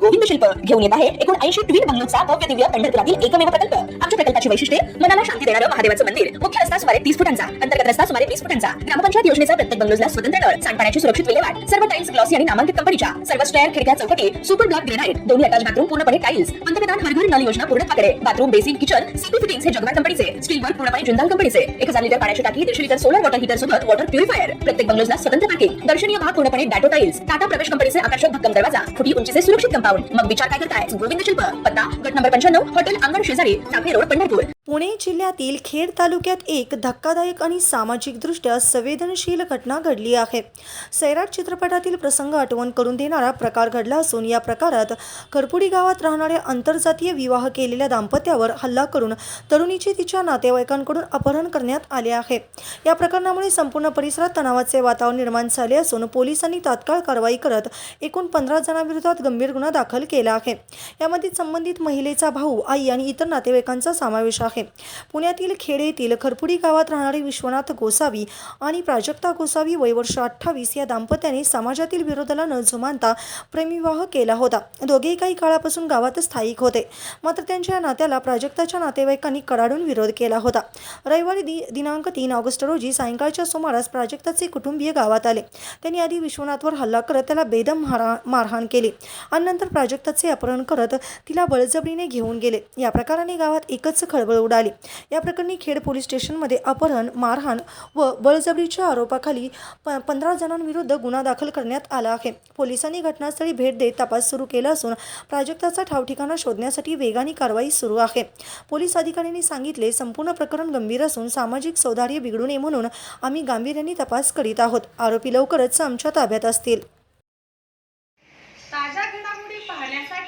गोविंद शिल्प घेऊन येत आहे एकूण ऐंशी ट्विन बंगलोचा भव्य दिव्य पंढरपुरातील एकमेव प्रकल्प आमच्या प्रकल्पाची वैशिष्ट्ये मनाला शांती देणारं महादेवाचं मंदिर. मुख्य रस्ता सुमारे तीस फुटांचा. अंतर्गत रस्ता सुमारे वीस फुटांचा. ग्रामपंचायत योजनेचा प्रत्येक बंगलोजला स्वतंत्र नळ सांडपाण्याची सुरक्षित विल्हेवाट सर्व टाइल्स ग्लॉसी आणि नामांकित कंपनीच्या सर्व स्टेअर खिडक्या चौकटी सुपर ब्लॉक ग्रेनाइट दोन्ही अटॅच बाथरूम पूर्णपणे टाइल्स पंतप्रधान हर घर नल योजना पूर्णत्वाकडे bathroom basin kitchen CP fittings हे जगवार कंपनीचे स्टील वर्क पूर्णपणे जिंदाल कंपनीचे एक हजार लिटर पाण्याची टाकी दीडशे लिटर सोलर वॉटर हीटर सोबत वॉटर प्युरिफायर प्रत्येक बंगलोजला स्वतंत्र पार्किंग दर्शनीय भाग पूर्णपणे डॅटो टाइल्स टाटा प्रवेश कंपनीचे आकर्षक भक्कम दरवाजा. फुटी उंचीचे सुरक्षित कंपाऊंड मग विचार काय करताय? गोविंद शिल्प. पत्ता गट नंबर पंच्याण्णव हॉटेल अंगण शेजारी. साखरे रोड पंढरपूर. badly. पुणे जिल्ह्यातील खेड तालुक्यात एक धक्कादायक आणि सामाजिकदृष्ट्या संवेदनशील घटना घडली आहे. सैराट चित्रपटातील प्रसंग आठवण करून देणारा प्रकार घडला असून या प्रकारात खरपुडी गावात राहणाऱ्या आंतरजातीय विवाह केलेल्या दाम्पत्यावर हल्ला करून तरुणीचे तिच्या नातेवाईकांकडून अपहरण करण्यात आले आहे. या प्रकरणामुळे संपूर्ण परिसरात तणावाचे वातावरण निर्माण झाले असून पोलिसांनी तात्काळ कारवाई करत एकूण पंधरा जणांविरोधात गंभीर गुन्हा दाखल केला आहे. यामध्ये संबंधित महिलेचा भाऊ आई आणि इतर नातेवाईकांचा समावेश आहे. पुण्यातील खेड येथील खरपुडी गावात राहणारे विश्वनाथ गोसावी आणि प्राजक्ता गोसावी वयवर्ष अठ्ठावीस या दाम्पत्याने समाजातील विरोधाला न जुमानता प्रेमविवाह केला होता. दोघेही काही काळापासून गावात स्थायिक होते. मात्र त्यांच्या या नात्याला प्राजक्ताच्या नातेवाईकांनी कडाडून विरोध केला होता. रविवारी दि दिनांक तीन ऑगस्ट रोजी सायंकाळच्या सुमारास प्राजक्ताचे कुटुंबीय गावात आले. त्यांनी आधी विश्वनाथवर हल्ला करत त्याला बेदम मारा मारहाण केली आणि नंतर प्राजक्ताचे अपहरण करत तिला बळजबरीने घेऊन गेले. या प्रकाराने गावात एकच खळबळ उडाली. या प्रकरणी खेड पोलीस स्टेशनमध्ये अपहरण मारहाण व बळजबरीच्या आरोपाखाली प पंधरा जणांविरुद्ध गुन्हा दाखल करण्यात आला आहे. पोलिसांनी घटनास्थळी भेट देत तपास सुरू केला असून प्राजक्ताचा ठावठिकाणा शोधण्यासाठी वेगाने कारवाई सुरू आहे. पोलीस अधिकाऱ्यांनी सांगितले संपूर्ण प्रकरण गंभीर असून सामाजिक सौधार्य बिघडू नये म्हणून आम्ही गांभीर्याने तपास करीत आहोत. आरोपी लवकरच आमच्या ताब्यात असतील.